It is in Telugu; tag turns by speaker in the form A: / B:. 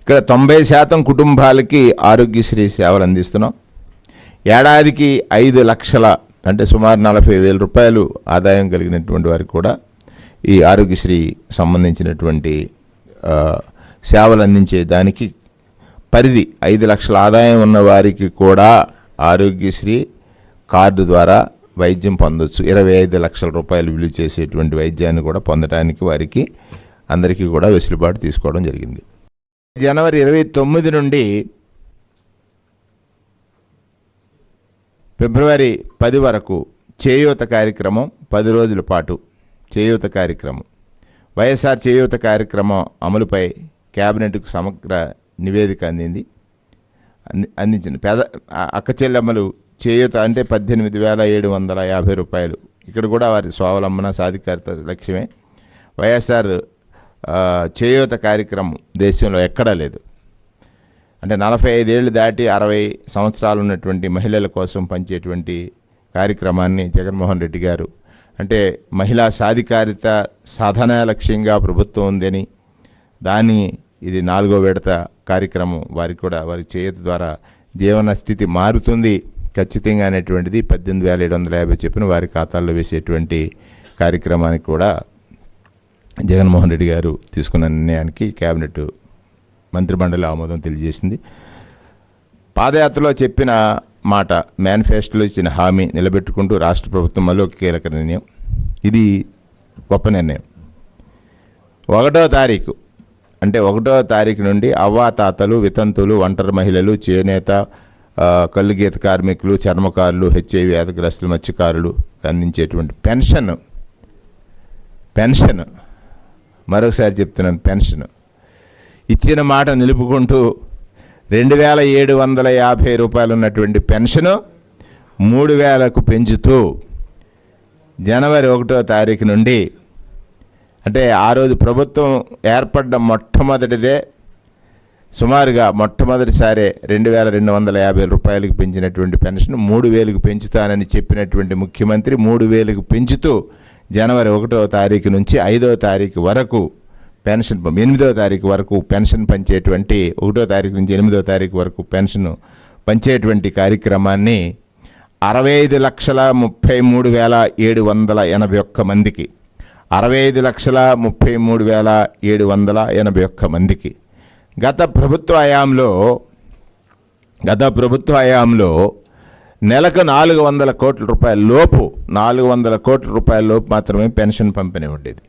A: ఇక్కడ తొంభై శాతం కుటుంబాలకి ఆరోగ్యశ్రీ సేవలు అందిస్తున్నాం. ఏడాదికి ఐదు లక్షల అంటే సుమారు నలభై వేల రూపాయలు ఆదాయం కలిగినటువంటి వారికి కూడా ఈ ఆరోగ్యశ్రీ సంబంధించినటువంటి సేవలు అందించే దానికి పరిధి ఐదు లక్షల ఆదాయం ఉన్న వారికి కూడా ఆరోగ్యశ్రీ కార్డు ద్వారా వైద్యం పొందొచ్చు. ఇరవై ఐదు లక్షల రూపాయలు విలువ చేసేటువంటి వైద్యాన్ని కూడా పొందడానికి వారికి అందరికీ కూడా వెసులుబాటు తీసుకోవడం జరిగింది. జనవరి ఇరవై తొమ్మిది నుండి ఫిబ్రవరి పది వరకు చేయూత కార్యక్రమం పది రోజుల పాటు చేయూత కార్యక్రమం. వైఎస్ఆర్ చేయూత కార్యక్రమం అమలుపై కేబినెట్కు సమగ్ర నివేదిక అందింది. అంది అందించింది. పేద అక్క చెల్లెమ్మలు చేయూత అంటే పద్దెనిమిది వేల ఏడు వందల యాభై రూపాయలు. ఇక్కడ కూడా వారి స్వావలంబన సాధికారత లక్ష్యమే. వైఎస్ఆర్ చేయూత కార్యక్రమం దేశంలో ఎక్కడా లేదు. అంటే నలభై ఐదేళ్ళు దాటి అరవై సంవత్సరాలు ఉన్నటువంటి మహిళల కోసం పంచేటువంటి కార్యక్రమాన్ని జగన్మోహన్ రెడ్డి గారు అంటే మహిళా సాధికారిత సాధన లక్ష్యంగా ప్రభుత్వం ఉందని దాన్ని ఇది నాలుగో విడత కార్యక్రమం వారికి కూడా వారి చేయూత ద్వారా జీవన స్థితి మారుతుంది ఖచ్చితంగా అనేటువంటిది పద్దెనిమిది వేల ఏడు వందల యాభై చెప్పిన వారి ఖాతాల్లో వేసేటువంటి కార్యక్రమానికి కూడా జగన్మోహన్ రెడ్డి గారు తీసుకున్న నిర్ణయానికి కేబినెట్ మంత్రిమండలి ఆమోదం తెలియజేసింది. పాదయాత్రలో చెప్పిన మాట మేనిఫెస్టోలో ఇచ్చిన హామీ నిలబెట్టుకుంటూ రాష్ట్ర ప్రభుత్వం మళ్ళీ ఒక కీలక నిర్ణయం. ఇది గొప్ప నిర్ణయం. ఒకటో తారీఖు అంటే ఒకటో తారీఖు నుండి అవ్వాతాతలు వితంతులు ఒంటరి మహిళలు చేనేత కళ్ళు గీత కార్మికులు చర్మకారులు హెచ్ఐవి వ్యాధిగ్రస్తులు మత్స్యకారులు అందించేటువంటి పెన్షన్ పెన్షన్ మరొకసారి చెప్తున్నాను పెన్షన్. ఇచ్చిన మాట నిలుపుకుంటూ రెండు వేల ఏడు వందల యాభై రూపాయలు ఉన్నటువంటి పెన్షను మూడు వేలకు పెంచుతూ జనవరి ఒకటో తారీఖు నుండి అంటే ఆ రోజు ప్రభుత్వం ఏర్పడ్డ మొట్టమొదటిదే సుమారుగా మొట్టమొదటిసారే రెండు వేల రెండు వందల యాభై రూపాయలకు పెంచినటువంటి పెన్షన్ మూడు వేలకు పెంచుతానని చెప్పినటువంటి ముఖ్యమంత్రి మూడు వేలకు పెంచుతూ జనవరి ఒకటో తారీఖు నుంచి ఐదో తారీఖు వరకు పెన్షన్ ఎనిమిదో తారీఖు వరకు పెన్షన్ పంచేటువంటి ఒకటో తారీఖు నుంచి ఎనిమిదో తారీఖు వరకు పెన్షన్ పంచేటువంటి కార్యక్రమాన్ని అరవై ఐదు లక్షల ముప్పై మూడు వేల ఏడు వందల ఎనభై ఒక్క మందికి అరవై ఐదు లక్షల ముప్పై మూడు వేల ఏడు వందల ఎనభై ఒక్క మందికి గత ప్రభుత్వ హయాంలో గత ప్రభుత్వ హయాంలో నెలకు నాలుగు వందల కోట్ల రూపాయల లోపు నాలుగు వందల కోట్ల రూపాయల లోపు మాత్రమే పెన్షన్ పంపిణీ ఉండేది.